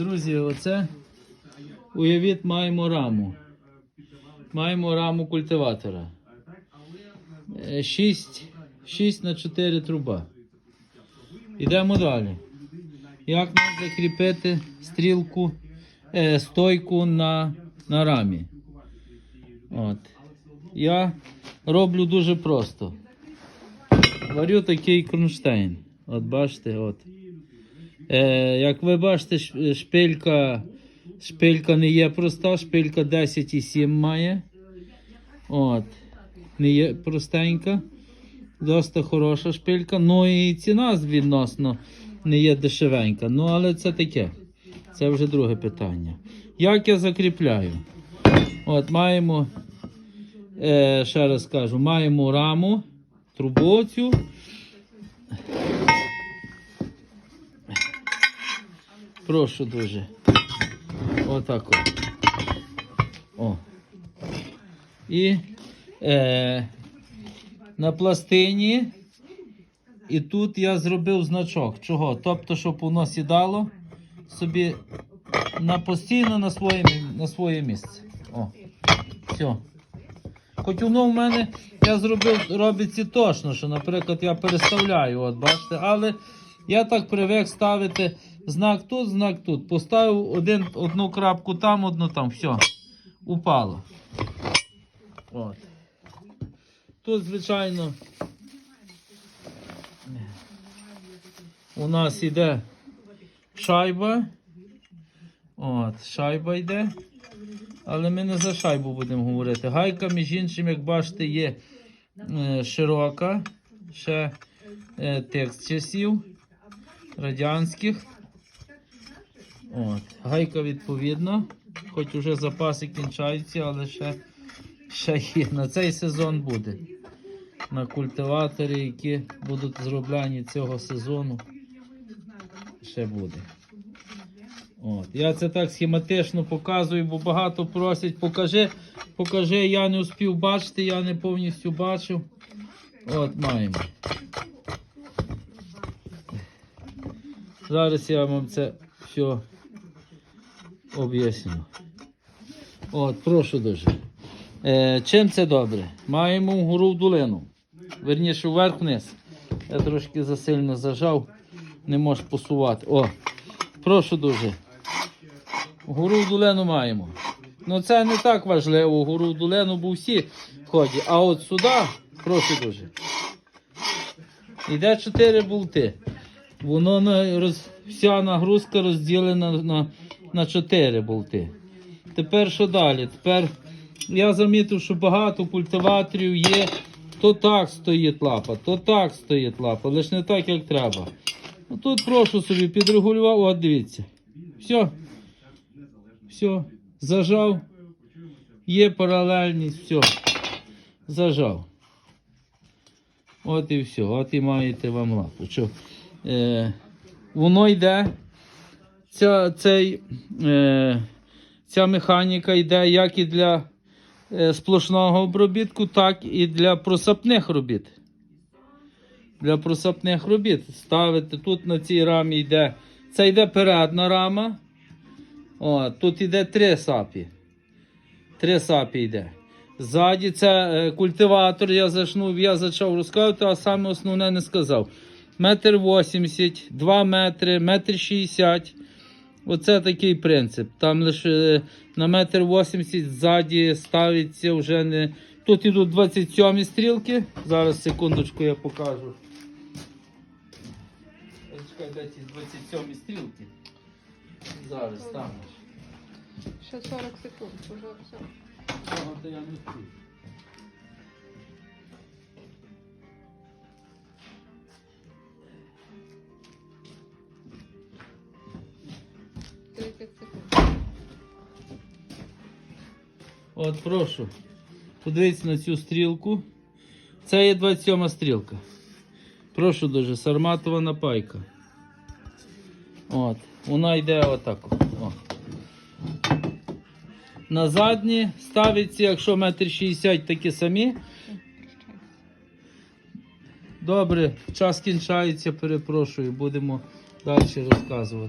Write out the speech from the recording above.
друзі, оце уявіть, маємо раму. Маємо раму культиватора. 6, 6 на 4 труба. Йдемо далі. Як нам закріпити стрілку, е, стойку на, на рамі? От. Я роблю дуже просто. Варю такий кронштейн. От бачите, от. Е, як ви бачите, шпилька, шпилька не є проста, шпилька 10,7 має. От. Не є простенька. Доста хороша шпилька. Ну і ціна відносно не є дешевенька. Ну, але це таке. Це вже друге питання. Як я закріпляю? От, маємо, е, ще раз кажу, маємо раму, трубу Прошу дуже. Отак от. О. І е, на пластині. І тут я зробив значок. Чого? Тобто, щоб воно сідало собі на постійно на своє, на своє місце. О. Все. Хоч воно в мене я зробив, робиться точно, що, наприклад, я переставляю, от бачите, але я так привик ставити знак тут, знак тут. Поставив один, одну крапку там, одну там. Все. Упало. От. Тут, звичайно, у нас йде шайба. От, шайба йде. Але ми не за шайбу будемо говорити. Гайка, між іншим, як бачите, є е, широка. Ще е, текст часів радянських. От. Гайка відповідно. Хоч уже запаси кінчаються, але ще, ще є. На цей сезон буде. На культиваторі, які будуть зроблені цього сезону. Ще буде. От. Я це так схематично показую, бо багато просять, покажи, покажи, я не успів бачити, я не повністю бачив. От маємо. Зараз я вам це все об'ясню. От, прошу дуже. Е, чим це добре? Маємо вгору в долину. Верніше вверх-вниз. Я трошки засильно зажав, не можу посувати. О, прошу дуже. Гору в долину маємо. Ну це не так важливо, гору в долину, бо всі ходять. А от сюди, прошу дуже. Йде 4 болти. Воно роз, вся нагрузка розділена на, на 4 болти. Тепер що далі? Тепер я замітив, що багато культиваторів є. То так стоїть лапа, то так стоїть лапа, лише не так, як треба. Ну, тут прошу собі підрегулював, от дивіться. Все. Все. Зажав. Є паралельність, все. Зажав. От і все. От і маєте вам лапу. Що, е, воно йде. Ця, цей, е, ця механіка йде як і для е, сплошного обробітку, так і для просапних робіт. Для просапних робіт. Ставити тут на цій рамі йде. Це йде передна рама. О, тут йде три сапі. Три сапі йде. Ззаді це е, культиватор, я зачнув, я почав розказувати, а саме основне не сказав. Метр вісімдесят, два метри, метр шістдесят. Оце такий принцип. Там лише е, на метр вісімдесят ззаді ставиться вже не. Тут ідуть 27 стрілки. Зараз секундочку я покажу. Е, Чекай, де ці 27 стрілки? Зараз там. Ще 40 секунд, уже все. То я не встиг. — 30 секунд. От прошу. Подивіться на цю стрілку. Це є 27 стрілка. Прошу дуже, сарматова напайка. От. Вона йде отак. На задні ставиться, якщо метр шістдесят такі самі. Добре, час кінчається, перепрошую, будемо далі розказувати.